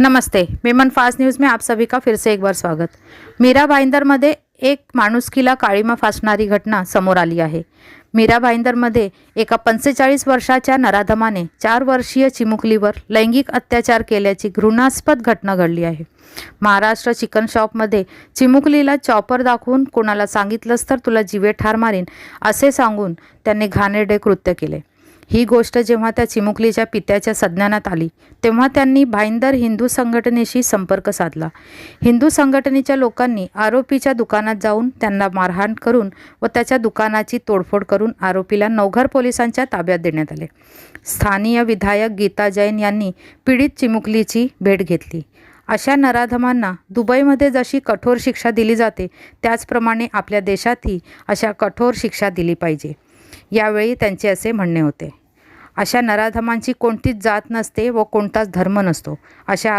नमस्ते Memon fast news में आप सभी का फिर से एक बार स्वागत। मीरा भाईंदरमध्ये एक माणुसकीला काळीमा फासणारी घटना समोर आली आहे। मीरा भाईंदरमध्ये एका पंचेचाळीस वर्षाच्या नराधमाने चार वर्षीय चिमुकलीवर लैंगिक अत्याचार केल्याची घृणास्पद घटना घडली आहे। महाराष्ट्र चिकन शॉपमध्ये चिमुकलीला चॉपर दाखवून कोणाला सांगितलंस तर तुला जिवे ठार मारीन असे सांगून त्यांनी घाणेरडे कृत्य केले। ही गोष्ट जेव्हा त्या चिमुकलीच्या पित्याच्या संज्ञानात आली तेव्हा त्यांनी भाईंदर हिंदू संघटनेशी संपर्क साधला. हिंदू संघटनेच्या लोकांनी आरोपीच्या दुकानात जाऊन त्यांना मारहाण करून व त्याच्या दुकानाची तोडफोड करून आरोपीला नवघर पोलिसांच्या ताब्यात देण्यात आले. स्थानीय विधायक गीता जैन यांनी पीडित चिमुकलीची भेट घेतली. अशा नराधमांना दुबईमध्ये जशी कठोर शिक्षा दिली जाते त्याचप्रमाणे आपल्या देशातही अशा कठोर शिक्षा दिली पाहिजे. यावेळी त्यांचे असे म्हणणे होते. अशा नराधमांची कोणतीच जात नसते व कोणताच धर्म नसतो. अशा